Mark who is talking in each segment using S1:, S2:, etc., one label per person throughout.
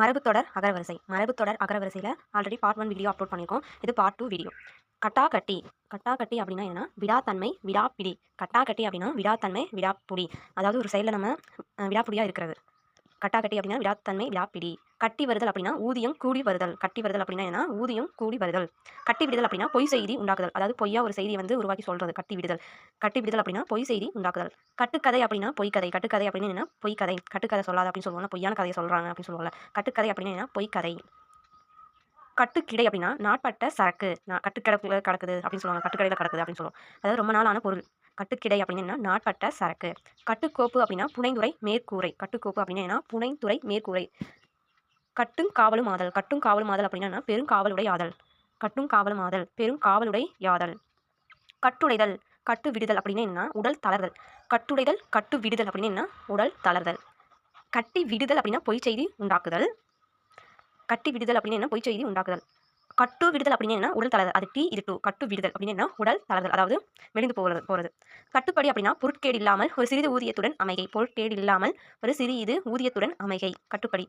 S1: மரபுத்தொடர் அகரவரிசை. மரபுத்தொடர் அகரவரிசையில் already part one video upload பண்ணியிருக்கோம் இது பார்ட் டூ வீடியோ கட்டாக்கட்டி. கட்டாக்கட்டி அப்படின்னா என்ன விடாத்தன்மை விடாப்பிடி. கட்டாக்கட்டி அப்படின்னா விடாத்தன்மை விடாப்புடி. அதாவது ஒரு சைடில் நம்ம விடாப்புடியாக இருக்கிறது. கட்டாக்கட்டி அப்படின்னா விடாத்தன்மை விடாப்பிடி. கட்டி வருதல் அப்படின்னா ஊதியம் கூடி வருதல். கட்டி வருதல் அப்படின்னா என்ன ஊதியம் கூடி வருதல். கட்டி விடுதல் அப்படின்னா பொய் செய்தி உண்டாக்குதல். அதாவது பொய்யா ஒரு செய்தியை வந்து உருவாக்கி சொல்றது கட்டி விடுதல். கட்டி விடுதல் அப்படின்னா பொய் செய்தி உண்டாக்குதல். கட்டுக்கதை அப்படின்னா பொய்க்கதை கட்டுக்கதை அப்படின்னு என்ன பொய்க்கதை. கட்டுக்கதை சொல்லாத அப்படின்னு சொல்லுவாங்க பொய்யான கதையை சொல்றாங்க அப்படின்னு சொல்லுவாங்க கட்டுக்கதை அப்படின்னு என்ன பொய்க்கதை. கட்டுக்கிடை அப்படின்னா நாட்பட்ட சரக்கு. நான் கட்டுக்கடக்குள்ள கிடக்குது அப்படின்னு சொல்லுவாங்க. கட்டுக்கடையில் கிடக்குது அப்படின்னு சொல்லுவோம். அதாவது ரொம்ப நாளான பொருள். கட்டுக்கிடை அப்படின்னா நாட்பட்ட சரக்கு. கட்டுக்கோப்பு அப்படின்னா புனைந்துரை மேற்கூரை. கட்டுக்கோப்பு அப்படின்னா புனைந்துரை மேற்கூரை. கட்டும் காவலும் ஆதல். கட்டும் காவலும் ஆதல் அப்படின்னா பெரும் காவலுடைய ஆதல். கட்டும் காவலும் ஆதல். பெருங்காவலுடைய யாதல். கட்டுடைதல். கட்டு விடுதல் அப்படின்னு என்ன உடல் தளர்தல். கட்டுடைதல் கட்டு விடுதல் அப்படின்னு என்ன உடல் தளர்தல். கட்டி விடுதல் அப்படின்னா பொய் செய்தி உண்டாக்குதல். கட்டி விடுதல் அப்படின்னு என்ன பொய் செய்தி உண்டாக்குதல். கட்டு விடுதல் அப்படின்னு என்ன உடல் தளர்தல். அது டி இது டூ கட்டு விடுதல் அப்படின்னு என்ன உடல் தளர்தல். அதாவது மெலிந்து போகிறது போகிறது கட்டுப்படி அப்படின்னா பொருட்கேடு இல்லாமல் ஒரு சிறிது ஊதியத்துடன் அமைகை. பொருட்கேடு இல்லாமல் ஒரு சிறிது ஊதியத்துடன் அமைகை. கட்டுப்படி.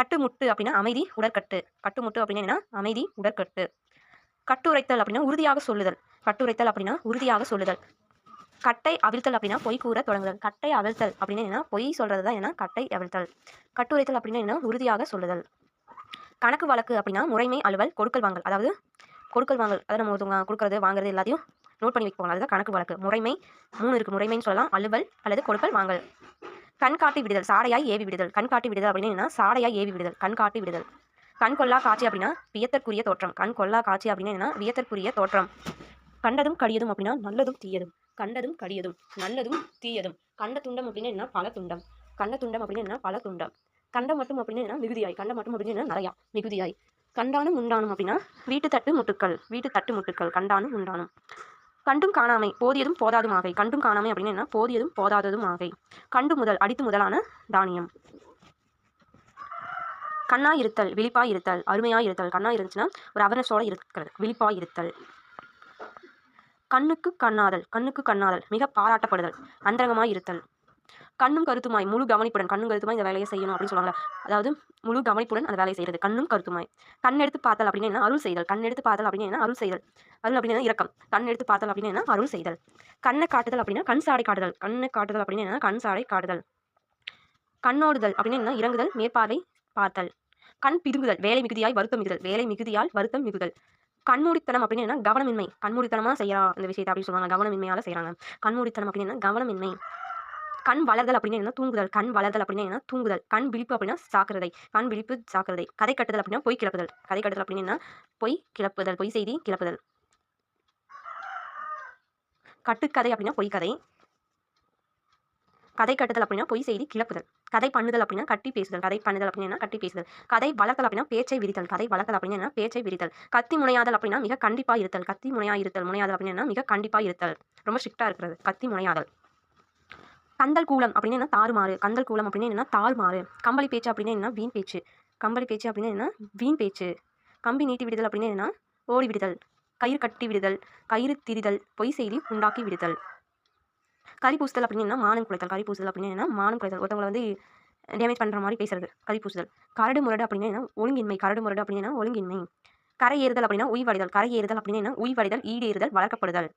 S1: கட்டுமுட்டு அப்படின்னா அமைதி உடற்கட்டு. கட்டுமுட்டு அப்படின்னா என்ன? அமைதி உடற்கட்டு. கட்டுரைத்தல் அப்படின்னா உறுதியாக சொல்லுதல். கட்டுரைத்தல் அப்படின்னா உறுதியாக சொல்லுதல். கட்டை அவிழ்த்தல் அப்படின்னா பொய் கூற தொடங்குதல். கட்டை அவிழ்த்தல் அப்படின்னா என்ன? பொய் சொல்றது தான் என்ன? கட்டை அவிழ்த்தல். கட்டுரைத்தல் அப்படின்னா என்ன? உறுதியாக சொல்லுதல். கணக்கு வழக்கு அப்படின்னா முறைமை அலுவல் கொடுக்கல் வாங்கல். அதாவது கொடுக்கல் வாங்கல். அதாவது நம்ம ஒருத்தவங்க கொடுக்கறது வாங்குறது எல்லாத்தையும் நோட் பண்ணி வைப்போம். அதுதான் கணக்கு வழக்கு. முறைமை மூணு இருக்கு. முறைமைன்னு சொல்லலாம். அலுவல் அல்லது கொடுக்கல் வாங்கல். கண்காட்டி விடுதல் சாடையாய் ஏவி விடுதல். கண்காட்டி விடுதல் அப்படின்னு என்ன சாடையாய் ஏவி விடுதல். கண்காட்டி விடுதல். கண் கொள்ளா காட்சி அப்படின்னா வியத்தற்குரிய தோற்றம். கண் கொள்ளா காட்சி அப்படின்னா என்ன வியத்தற்குரிய தோற்றம். கண்டதும் கடியதும் அப்படின்னா நல்லதும் தீயதும். கண்டதும் கடியதும் நல்லதும் தீயதும். கண்ட துண்டம் அப்படின்னா என்ன பல துண்டம் கண்ட துண்டம் அப்படின்னு என்ன பல துண்டம் கண்டம் மட்டும் அப்படின்னு என்ன மிகுதியாய் கண்டம் மட்டும் அப்படின்னு என்ன நிறையா மிகுதியாய். கண்டானும் உண்டானும் அப்படின்னா வீட்டு தட்டு முட்டுக்கள் வீட்டு தட்டு முட்டுக்கள் கண்டானும் உண்டானும். கண்டும் காணாமை போதியதும் போதாதும் ஆகை. கண்டும் காணாமை அப்படின்னு என்ன போதியதும் போதாததும் ஆகை. கண்டு முதல் அடித்து முதலான தானியம். கண்ணா இருத்தல் விழிப்பா இருத்தல் அருமையா இருத்தல் கண்ணா இருந்துச்சுன்னா ஒரு அவர்னஸோட இருக்கிறது விழிப்பா இருத்தல் கண்ணுக்கு கண்ணாதல் கண்ணுக்கு கண்ணாதல் மிக பாராட்டப்படுதல் அந்தரங்கமாக இருத்தல் கண்ணும் கருத்துமாய் முழு கவனிப்புடன் கண்ணும் கருத்துமாய் இந்த வேலையை செய்யணும் அப்படின்னு சொல்லுவாங்க அதாவது முழு கவனிப்புடன் அந்த வேலையை செய்யறது கண்ணும் கருத்துமாய். கண் எடுத்து பார்த்தல் அப்படின்னு என்ன? அருள் செய்தல். கண் எடுத்து பார்த்தல் அப்படின்னு என்ன? அருள் செய்தல். அருள் அப்படின்னா இரக்கம். கண் எடுத்து பார்த்தல் அப்படின்னு என்ன? அருள் செய்தல். கண்ணை காட்டுதல் அப்படின்னா கண் சாடை காட்டுதல். கண்ணை காட்டுதல் அப்படின்னு என்ன? கண் சாடை காட்டுதல். கண்ணோடுதல் அப்படின்னு என்ன? இறங்குதல் மேற்பார்வை பார்த்தல். கண் பிதுங்குதல் வேலை மிகுதியாய் வருத்தம் மிகுதல். வேலை மிகுதியால் வருத்தம் மிகுதல். கண்மூடித்தனம் அப்படின்னு என்ன? கவனமின்மை. கண்மூடித்தனமாக செய்யறா இந்த விஷயத்தை அப்படின்னு சொல்லுவாங்க. கவனமின்மையால செய்கிறாங்க கண்மூடித்தனம் அப்படின்னு என்ன? கவனமின்மை. கண் வளர்தல் அப்படின்னா என்ன? தூங்குதல். கண் வளர்தல் அப்படின்னா என்ன? தூங்குதல். கண் விழிப்பு அப்படின்னா சாக்கிரதை கண் விழிப்பு சாக்கிரதை கதை கட்டுதல் அப்படின்னா பொய் கிளப்புதல். கதை கட்டுதல் அப்படின்னா என்ன? பொய் கிளப்புதல். பொய் செய்தி கிளப்புதல். கட்டுக்கதை அப்படின்னா பொய் கதை. கதை கட்டுதல் அப்படின்னா பொய் செய்தி கிளப்புதல். கதை பண்ணுதல் அப்படின்னா கட்டி பேசுதல். கதை பண்ணுதல் அப்படின்னா கட்டி பேசுதல். கதை வளர்த்தல் அப்படின்னா பேச்சை விரித்தல். கதை வளர்த்தல் அப்படின்னா என்ன? பேச்சை விரித்தல். கத்தி முனையாதல் அப்படின்னா மிக கண்டிப்பாக இருத்தல். கத்தி முனையா இருத்தல். முனையாதல் அப்படின்னா மிக கண்டிப்பாக இருத்தல். ரொம்ப ஸ்ட்ரிக்டாக இருக்கிறது. கத்தி முனையாதல். கந்தல் கூலம் அப்படின்னு என்ன? தாறுமாறு. கந்தல் கூலம் அப்படின்னு என்ன தாறுமாறு. கம்பளி பேச்சு அப்படின்னு என்ன வீண் பேச்சு. கம்பளி பேச்சு அப்படின்னு என்ன வீண் பேச்சு. கம்பி நீட்டி விடுதல் அப்படின்னு என்ன ஓடி விடுதல். கயிறு கட்டி விடுதல். கயிறு திரிதல். பொய் செய்தி உண்டாக்கி விடுதல். கறி பூசுதல் அப்படின்னு என்ன மானம் குலைத்தல். கறி பூசுதல் அப்படின்னு என்ன மானம் குலைத்தல். ஒருத்தவங்களை வந்து டேமேஜ் பண்ணுற மாதிரி பேசுறது. கறி பூசுதல். கரடு முரடு அப்படின்னா என்ன ஒழுங்கின்மை. கரடு முரடு அப்படின்னா ஒழுங்கின்மை. கரை ஏறுதல் அப்படின்னா உய்வடைதல். கரை ஏறுதல் அப்படின்னா என்ன? உய்வடைதல் ஈடேறுதல் வளர்க்கப்படுதல்.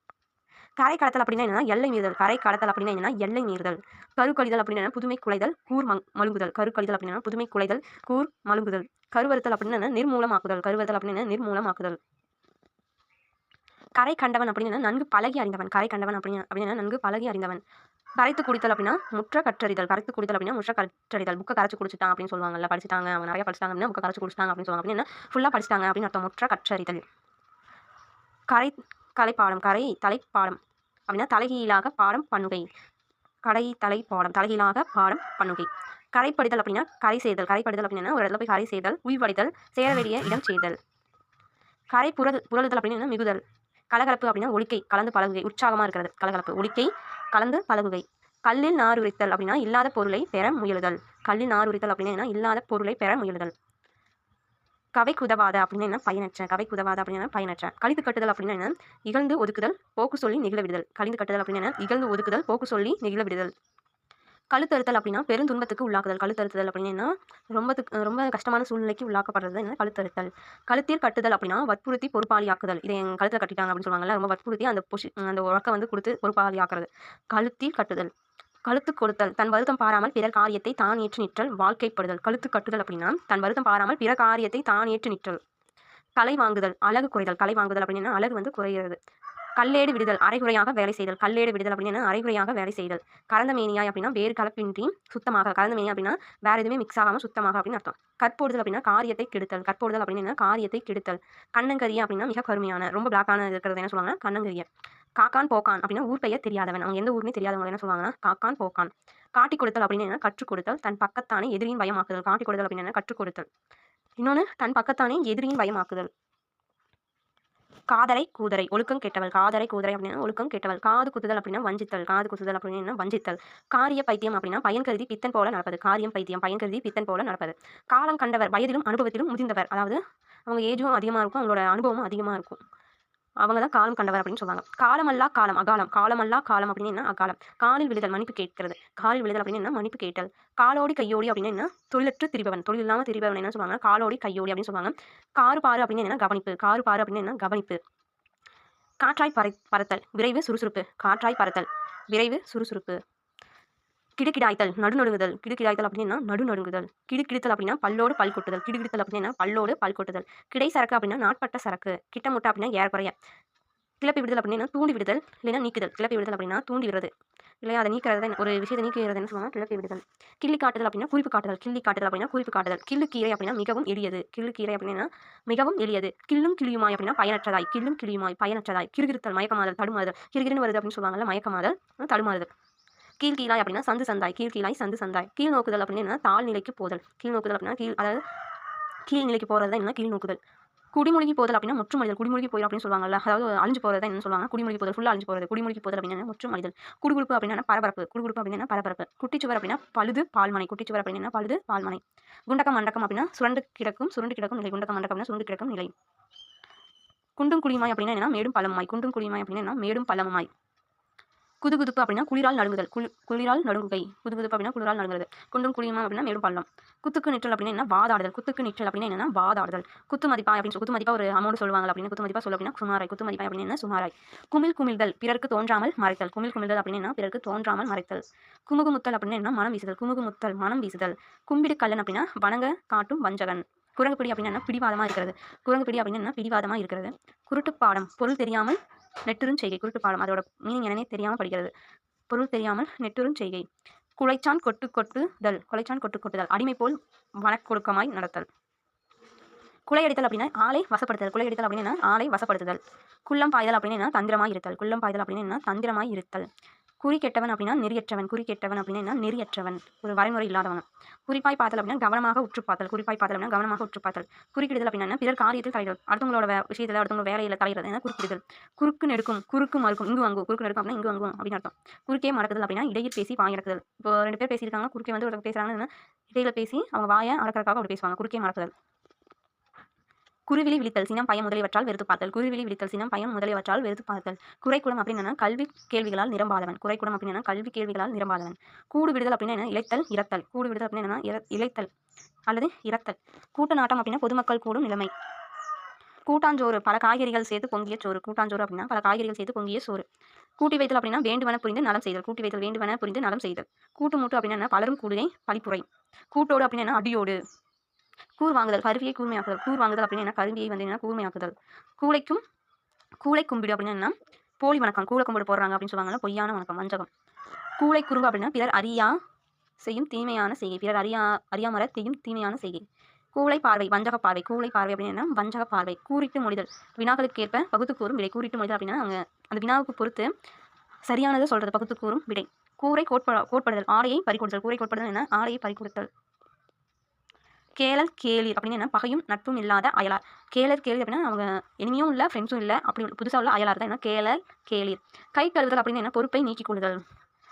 S1: கரை கடத்தல் அப்படின்னா என்ன எல்லை மீறுதல். கரை கடத்தல் அப்படின்னா என்னன்னா எல்லை மீறுதல். கருக்கழிதல் அப்படின்னா புதுமை குலைதல் கூர் மழுங்குதல். கருக்கழிதல் அப்படின்னா புதுமை குலைதல் கூர் மழுங்குதல். கருவறுத்தல் அப்படின்னா என்ன நிர்மூலமாக்குதல். கருவறுத்தல் அப்படின்னா நிர்மூலமாக்குதல். கரை கண்டவன் அப்படின்னா என்ன நன்கு பழகி அறிந்தவன். கரை கண்டவன் அப்படின்னு அப்படின்னா நன்கு பழகி அறிந்தவன். கரைத்து குடித்தல் அப்படின்னா முற்ற கற்றறிதல் கரைத்து குடித்தல் அப்படின்னா முற்ற கற்றறிதல் புக்கை கரைச்சு குடிச்சிட்டான் அப்படின்னு சொல்லுவாங்கல்ல படிச்சிட்டாங்க அவங்க நிறைய படிச்சிட்டாங்க அப்படின்னா புக்கை கரைச்சு குடிச்சிட்டாங்க அப்படின்னு சொல்லுவாங்க. அப்படின்னா ஃபுல்லாக படிச்சிட்டாங்க அப்படின்னு அர்த்தம். முற்ற கற்றறிதல் கரை கலைப்பாடம் கரை தலைப்பாடம் அப்படின்னா தலைகீழாக பாடம் பண்ணுகை. கடை தலை பாடம் தலைகீழாக பாடம் பண்ணுகை. கரைப்படுதல் அப்படின்னா கரை செய்தல். கரைப்படுதல் அப்படின்னா ஒரு இடத்துல போய் கரை செய்தல் உய்வடைதல் சேர வேண்டிய இடம் செய்தல். கரை புரது புரளுதல் அப்படின்னு மிகுதல். கலகலப்பு அப்படின்னா ஒலிக்கை கலந்து பழகுகை. உற்சாகமாக இருக்கிறது. கலகலப்பு. ஒலிக்கை கலந்து பழகுகை. கல்லில் நார் உரித்தல் அப்படின்னா இல்லாத பொருளை பெற முயலுதல். கல்லில் நார் உரித்தல் அப்படின்னா என்ன? இல்லாத பொருளை பெற முயலுதல். கவைக்கு உதவாத அப்படின்னு என்ன? பயனற்ற. கவைக்கு உதவாத அப்படின்னு என்ன? பயனற்ற. கழித்து கட்டுதல் அப்படின்னா என்ன? இகழ்ந்து ஒதுக்குதல் போக்கு சொல்லி நிகழ விடுதல். கழிந்து கட்டுதல் அப்படின்னு என்ன? இகழ்ந்து ஒதுக்குதல் போக்கு சொல்லி நிகழ விடுதல். கழுத்தறுத்தல் அப்படின்னா பெருந்துன்பத்துக்கு உள்ளாக்குதல். கழுத்தறுத்தல் அப்படின்னா ரொம்ப ரொம்ப கஷ்டமான சூழ்நிலைக்கு உள்ளாக்கப்படுறது என்ன? கழுத்தறுத்தல். கழுத்தில் கட்டுதல் அப்படின்னா வற்புறுத்தி பொறுப்பாளியாக்குதல். இதை என் கழுத்தில் கட்டிட்டாங்க அப்படின்னு சொல்லுவாங்கல்ல ரொம்ப வற்புறுத்தி அந்த பொசி அந்த உறக்க வந்து கொடுத்து பொறுப்பாளியாக்குறது. கழுத்தில் கட்டுதல். கழுத்து கொடுத்தல். தன் வருத்தம் பாராமல் பிறர் காரியத்தை தான் ஏற்று நிற்றல். வாழ்க்கைப்படுதல் கழுத்து கட்டுதல் அப்படின்னா தன் வருத்தம் பாராமல் பிற காரியத்தை தான் ஏற்று நிற்றல். கலை வாங்குதல். அழகு குறைதல். கலை வாங்குதல் அப்படின்னா அழகு வந்து குறைகிறது கல்லேடு விடுதல். அரைகுறையாக வேலை செய்தல். கல்லேடு விடுதல் அப்படின்னா அரைகுறையாக வேலை செய்தல். கறந்த மேனியாய் அப்படின்னா வேறு கலப்பின்றி சுத்தமாக. கறந்த மேனியா அப்படின்னா வேற எதுவுமே மிக்ஸ் ஆகாமல் சுத்தமாக அப்படின்னு அர்த்தம். கற்போடுதல் அப்படின்னா காரியத்தை கெடுத்தல். கற்போடுதல் அப்படின்னா காரியத்தை கெடுத்தல். கண்ணங்கரிய அப்படின்னா மிக கருமையான ரொம்ப பிளாக்கான இருக்கிறது என்ன சொல்லுவாங்கன்னா கண்ணங்கரிய. காக்கான் போக்கான் அப்படின்னா ஊர் பெயர் தெரியாதவன். அவங்க எந்த ஊர்னே தெரியாதவங்க என்ன சொல்லுவாங்கன்னா காக்கான் போக்கான். காட்டி கொடுத்தல் அப்படின்னு என்ன கற்றுக் கொடுத்தல். தன் பக்கத்தானே எதிரியின் பயமாக்குதல். காட்டி கொடுத்தல் அப்படின்னு என்ன கற்றுக் கொடுத்தல். இன்னொன்று தன் பக்கத்தானே எதிரியின் பயமாக்குதல். காதரை கூதரை ஒழுக்கம் கெட்டவள். காதரை கூதரை அப்படின்னா ஒழுக்கம் கெட்டவள். காது குத்துதல் அப்படின்னா வஞ்சித்தல். காது குத்துதல் அப்படின்னா என்ன வஞ்சித்தல். காரிய பைத்தியம் அப்படின்னா பயன் கருதி பித்தன் போல நடப்பது. காரியம் பைத்தியம் பயன் கருதி பித்தன் போல நடப்பது. காலம் கண்டவர் வயதிலும் அனுபவத்திலும் முதிர்ந்தவர். அதாவது அவங்க ஏஜும் அதிகமாக இருக்கும். அவங்களோட அனுபவமும் அதிகமாக இருக்கும். அவங்க தான் காலம் கண்டவர் அப்படின்னு சொல்லுவாங்க. காலமல்லா காலம் அகாலம். காலமல்லா காலம் அப்படின்னு என்ன? அகாலம். காலில் விழுதல் மன்னிப்பு கேட்கிறது. காலில் விழுதல் அப்படின்னு என்ன? மன்னிப்பு கேட்டல். காலோடி கையோடி அப்படின்னு என்ன? தொழிலற்று திரிபவன். தொழில் இல்லாமல் திரிபவன் என்ன சொல்லுவாங்க. காலோடி கையோடி அப்படின்னு சொல்லுவாங்க. காரு பாரு அப்படின்னு என்ன? கவனிப்பு. காறு பாரு அப்படின்னு என்ன? கவனிப்பு. காற்றாய் பறை பறத்தல். விரைவு சுறுசுறுப்பு. காற்றாய் பறத்தல். விரைவு சுறுசுறுப்பு. கிடுக்கிடாய்த்தல் நடுநடுங்குதல். கிடுக்கிடாய்த்தல் அப்படின்னா நடுநடுங்குதல். கிடுக்கிடுத்தல் அப்படின்னா பல்லோடு பல் கொட்டுதல். கிடுகிடுத்தல் அப்படின்னா பல்லோடு பல் கொட்டுதல். கிடை சரக்கு அப்படின்னா நாட்பட்ட சரக்கு. கிட்டமுட்ட அப்படின்னா ஏறக்குறைய. கிளப்பி விடுதல் அப்படின்னா தூண்டி விடுதல் இல்லைன்னா நீக்குதல். கிளப்பி விடுதல் அப்படின்னா தூண்டி விடுறது. இல்லையா? அதை நீக்கிறது ஒரு விஷயத்தை நீக்கிறது என்ன சொல்லுவாங்க? கிளப்பி விடுதல். கிள்ளி காட்டுதல் அப்படின்னா குறிப்பு காட்டுதல். கிள்ளி காட்டுதல் அப்படின்னா குறிப்பு காட்டுதல். கிள்ளு கீரை அப்படின்னா மிகவும் எளியது. கிள்ளு கீரை அப்படின்னா மிகவும் எளியது. கிள்ளும் கிளியுமாய் அப்படின்னா பயனற்றதாய். கிள்ளும் கிளியுமாய் பயனற்றதாய். கிருகிருத்தல் மயக்கமாதல் தடுமாறுதல். கிருகிருன்னு வருது அப்படின்னு சொல்லுவாங்கல்ல மயக்கமாதல் தடுமாறுதல். கீழ் கீழாய் அப்படின்னா சந்து சந்தாய் கீழ் கீழாய் சந்து சந்தாய். கீழ் நோக்குதல் அப்படின்னா தாழ் நிலைக்கு போதல். கீழ் நோக்குதல் அப்படின்னா கீழ் அதாவது கீழ் நிலைக்கு போகிறது தான் என்ன கீழ் நோக்குதல் குடிமொழிக்கு போதல் அப்படின்னா முற்றுமொழிதல். குடிமொழிக்கு போயிடும் அப்படின்னு சொல்லுவாங்கல்ல அதாவது அழிஞ்சு போகிறது என்ன சொல்லுவாங்க. குடிமொழிக்கு போதல் ஃபுல்லாக அழிஞ்சு போகிறது குடிமொழிக்கு போதல் அப்படின்னா முற்றுமொழிதல். குடுகுடுப்பு அப்படின்னா பரபரப்பு. குடுகுடுப்பு அப்படின்னா பரபரப்பு. குட்டிச்சுவர் அப்படின்னா பழுது பால்மனை. குட்டிச்சுவர் அப்படின்னா பழுது பால்மனை. குண்டக்கம் மண்டக்கம் அப்படின்னா சுரண்டு கிடக்கும் சுரண்டு கிடக்கும் நிலை. குண்டக்கம் மண்டக்கம் அப்படின்னா சுரண்டு கிடக்கும் நிலை. குண்டும் குழிமாய் அப்படின்னா என்ன? மேடும் பழமாய் குண்டும் குழிமாய் அப்படின்னா மேடும் பழமாய் குதுகுதுப்பு அப்படின்னா குளிரால் நடுங்குதல். குளி குளிரால் நடுங்குகை. குதுகுதுப்பு அப்படின்னா குளிரால் நடுங்குறது. குண்டும் குளியுமா அப்படின்னா மேடும் பள்ளம் குத்துக்கு நிற்றல் அப்படின்னா என்ன? வாதாடுதல். குத்துக்கு நிற்றல் அப்படின்னா என்னன்னா வாதாடுதல். குத்து மதிப்பா அப்படின்னு குத்து மதிப்பா ஒரு அமௌண்ட் சொல்லுவாங்க அப்படின்னு குத்து மதிப்பா சொல்ல அப்படின்னா சுமாராய். குத்து மதிப்பா அப்படின்னு என்ன? சுமாராய். குமிழ் குமிழ்தல் பிறருக்கு தோன்றாமல் மறைத்தல். குமிழ் குமிழ்தல் அப்படின்னா பிறருக்கு தோன்றாமல் மறைத்தல். குமுகு முத்தல் அப்படின்னு என்ன? மனம் வீசுதல். குமுகு முத்தல் மனம் வீசுதல். கும்பிடு கல்லன் அப்படின்னா வணங்க காட்டும் வஞ்சகன். குரங்குப்பிடி அப்படின்னா என்ன? இருக்கிறது. குரங்கு பிடி பிடிவாதமாக என்ன? பிடிவாதமா இருக்கிறது. குருட்டுப்பாடம் பொருள் தெரியாமல் நெட்டுரும் செய்கை குருட்டுப்பாடம் அதோட மீனிங் என்னன்னே தெரியாமல் படிக்கிறது. பொருள் தெரியாமல் நெட்டுரும் செய்கை. குலைச்சான் கொட்டு கொட்டுதல் குலைச்சான் கொட்டு கொட்டுதல் அடிமை போல் வனக்கொடுக்கமாய் நடத்தல். குலையடித்தல் அப்படின்னா ஆளை வசப்படுத்துதல். குலையடித்தல் அப்படின்னா ஆளை வசப்படுத்துதல். குள்ளம் பாய்தல் அப்படின்னா தந்திரமாய் இருத்தல். குள்ளம் பாய்தல் அப்படின்னா தந்திரமாய் இருத்தல். குறி கெட்டவன் அப்படின்னா நெறியற்றவன் குறி கெட்டவன் அப்படின்னா நெறியற்றவன். ஒரு வரைமுறை இல்லாதவன். குறிப்பாய் பார்த்தல் அப்படின்னா கவனமாக உற்று பார்த்தல். குறிப்பாய் பார்த்தல் அப்படின்னா கவனமாக உற்று பார்த்தல். குறுக்கிடுதல் அப்படின்னா பிறர் காரியத்தில் தலையிடல் அடுத்தவங்களோட விஷயத்தில் விஷயத்துல அடுத்தவங்க வேலையில தலையிடுறது என்ன? குறுக்கிடுதல். குறுக்கு நெடுக்கும் குறுக்கு மறுக்கும் இங்கு வாங்கும். குறுக்கு நெடுக்கும் அப்படின்னா இங்கு வாங்குவோம் அப்படின்னு அர்த்தம். குறுக்கே மறக்குதல் அப்படின்னா இடையில் பேசி வாய் அடக்குதல் இப்போ ரெண்டு பேர் பேசியிருக்காங்க குறுக்கே வந்து ஒருத்தர் பேசுறாங்கன்னா இடையில பேசி அவங்க வாயை அடக்கிறதுக்காக அப்படி பேசுவாங்க. குறுக்கே மறக்குதல் குருவிழி விழித்தல் சினம் பயம் முதலியவற்றால் வெறுத்து பார்த்தல். குருவிழி விழித்தல் சினம் பயம் முதலியவற்றால் வெறுத்து பார்த்தல். குறைக்குடம் அப்படின்னா கல்வி கேள்விகளால் நிரம்பாதவன். குறைக்குடம் அப்படின்னா கல்வி கேள்விகளால் நிரம்பாதவன். கூடு விடுதல் அப்படின்னா என்ன? இழைத்தல் இறத்தல். கூடு விடுதல் அப்படின்னா இழைத்தல் அல்லது இறத்தல். கூட்ட நாட்டம் அப்படின்னா பொதுமக்கள் கூடும் நிலைமை. கூட்டாஞ்சோறு பல காய்கறிகள் சேர்த்து பொங்கிய சோறு. கூட்டாஞ்சோறு அப்படின்னா பல காய்கறிகள் சேர்த்து பொங்கிய சோறு. கூட்டி வைத்தல் அப்படின்னா வேண்டுவன புரிந்து நலம் செய்தல். கூட்டி வைத்தல் வேண்டுவன புரிந்து நலம் செய்தல். கூட்டு மூட்டு அப்படின்னா பலரும் கூடுகை பழிப்புரை. கூட்டோடு அப்படின்னா அடியோடு. கூர் வாங்குதல் கருவியை கூர்மையாக்குதல். கூர் வாங்குதல் அப்படின்னா என்ன? கருவியை வந்து என்ன கூர்மையாக்குதல். கூளைக்கும் கூளை கும்பிடு அப்படின்னா என்ன? போலி வணக்கம் கூளை கும்பிடு போடுறாங்க அப்படின்னு சொல்லுவாங்கல்ல பொய்யான வணக்கம் வஞ்சகம். கூளை குறும்பு அப்படின்னா பிறர் அறியா செய்யும் தீமையான செய்கை. பிறர் அறியா அறியாமற செய்யும் தீமையான செய்கை. கூளை பார்வை வஞ்சக பார்வை. கூளை பார்வை அப்படின்னா என்ன? வஞ்சக பார்வை. கூறிட்டு மொழிதல். வினாக்களுக்கு ஏற்ப பகுத்து கூறும் விடை. கூறிட்டு மொழிதல் அப்படின்னா அவங்க அந்த வினாவுக்கு பொறுத்து சரியானதை சொல்றது பகுத்து கூறும் விடை. கூரை கோட்ப கோட்படுதல். ஆடையை பறிக்கொடுத்தல் கூரை கோட்படுதல் என்ன? ஆடையை பறிக்கொடுத்தல் கேளல் கேளிர் அப்படின்னு என்ன? பகையும் நட்பும் இல்லாத அயலார். கேளர் கேளிர் அப்படின்னா அவங்க இனிமையும் இல்லை ஃப்ரெண்ட்ஸும் இல்லை அப்படி புதுசாக உள்ள அயலார் தான் என்ன? கேளல் கேளிர் கை கழுவுதல் அப்படின்னு என்ன? பொறுப்பை நீக்கிக் கொள்ளுதல்.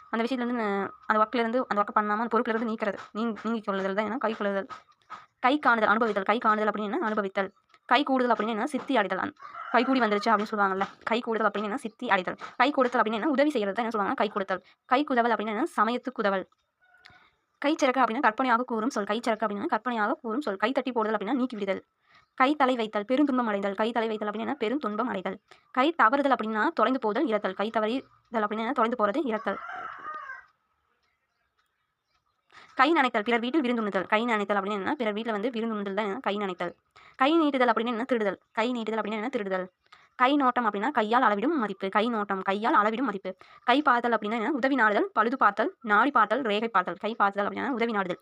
S1: அந்த விஷயத்துலேருந்து அந்த ஒர்க்லேருந்து அந்த ஒர்க்கை பண்ணாமல் அந்த பொறுப்புலேருந்து நீக்கிறது. நீ நீங்கிக் கொள்ளுதல் தான் என்ன? கை கழுவுதல். கை காணுதல் அனுபவித்தல். கை காணுதல் அப்படின்னு என்ன? அனுபவித்தல். கை கூடுதல் அப்படின்னு என்ன? சித்தி அடைதல். கை கூடி வந்துருச்சு அப்படின்னு சொல்லுவாங்கல்ல. கை கூடுதல் அப்படின்னு என்ன? சித்தி அடைதல். கை கொடுத்தல் அப்படின்னு என்ன? உதவி செய்கிறது தான் என்ன சொல்லுவாங்க? கை கொடுத்தல். கை குதவல் அப்படின்னு என்ன? சமயத்து குதவல். கைச்சிறக்க அப்படின்னா கற்பனையாக கூறும் சொல். கைச்சிறக்க அப்படின்னா கற்பனையாக கூறும் சொல். கை தட்டி போடுதல் அப்படின்னா நீக்கி விடுதல் கை தலை வைத்தல் பெருந்துன்பம் அடைதல். கை தலை வைத்தல் அப்படின்னா பெருந்துன்பம் அடைதல். கை தவறுதல் அப்படின்னா தொலைந்து போதல் இறத்தல். கை தவறிதல் அப்படின்னா தொலைந்து போறது இறத்தல். கை நனைத்தல் பிறர் வீட்டில் விருந்துணுதல் கை நனைத்தல் அப்படின்னு என்ன? பிறர் வீட்டில் வந்து விருந்துணுதல் தான் கை நனைத்தல். கை நீட்டுதல் அப்படின்னு என்ன? திருடுதல். கை நீட்டுதல் அப்படின்னு என்ன? திருடுதல். கை நோட்டம் அப்படின்னா கையால் அளவிடும் மதிப்பு. கை நோட்டம் கையால் அளவிடும் மதிப்பு. கை பார்த்தல் அப்படின்னா என்ன? உதவி நாடுதல் பழுது பார்த்தல் நாடி பார்த்தல் ரேகை பார்த்தல் கை பார்த்தல் அப்படின்னா உதவி நாடுதல்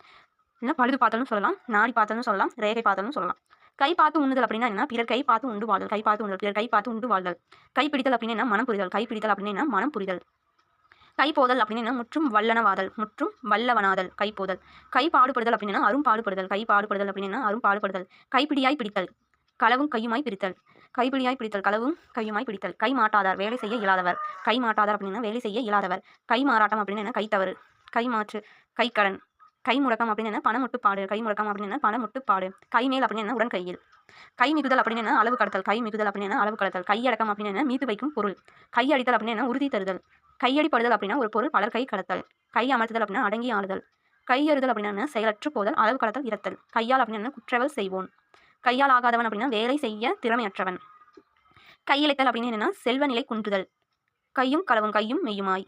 S1: என்ன? பழுது பார்த்தலும் சொல்லலாம் நாடி பார்த்தலும் சொல்லலாம் ரேகை பார்த்தலும் சொல்லலாம். கை பார்த்து உண்ணுதல் அப்படின்னா என்ன? பிறர் கை பார்த்து உண்டு வாழ்தல். கை பார்த்து உண்டு பிறர் கை பார்த்து உண்டு வாழ்தல். கை பிடித்தல் அப்படின்னு என்ன? மனம் புரிதல். கை பிடித்தல் அப்படின்னு என்ன? மனம் புரிதல். கை போதல் அப்படின்னா என்ன? முற்றும் வல்லனவாதல் முற்றும் வல்லவனாதல் கை போதல் கை பாடுபடுதல் அப்படின்னா அரும் பாடுபடுதல் கை பாடுபடுதல் அப்படின்னா அரும் பாடுபடுதல் கைப்பிடியாய் பிடித்தல். களவும் கையுமாய் பிரித்தல். கைபிடியாய் பிடித்தல் களவும் கையுமாய் பிடித்தல். கை மாட்டாதார் வேலை செய்ய இயலாதவர். கை மாட்டாதார் அப்படின்னா வேலை செய்ய இயலாதவர். கை மாறாட்டம் அப்படின்னு என்ன? கைத்தவறு கை மாற்று. கைக்கடன் கை முடக்கம் அப்படின்னு என்ன? பணமுட்டுப்பாடு கை முடக்கம் அப்படின்னு என்ன? பணமுட்டுப்பாடு கை மேல் அப்படின்னு என்ன? உடன் கையில். கை மிகுதல் அப்படின்னு என்ன? அளவு கடத்தல். கை மிகுதல் அப்படின்னு என்ன? அளவு கடத்தல். கையடக்கம் அப்படின்னு என்ன? மீது வைக்கும் பொருள். கையடித்தல் அப்படின்னு என்ன? உறுதி தருதல். கையடிப்படுதல் அப்படின்னா ஒரு பொருள் பலர் கை கடத்தல். கை அமர்த்துதல் அப்படின்னா அடங்கி ஆளுதல். கையறுதல் அப்படின்னா என்ன? செயலற்று போதல் அளவு கடத்தல் இரத்தல். கையால் அப்படின்னு என்ன? குற்றவல் செய்வோன். கையால் ஆகாதவன் அப்படின்னா வேலை செய்ய திறமையற்றவன். கையிழைத்தல் அப்படின்னு என்னென்னா செல்வ நிலை குன்றுதல். கையும் களவும் கையும் மெய்யுமாய்.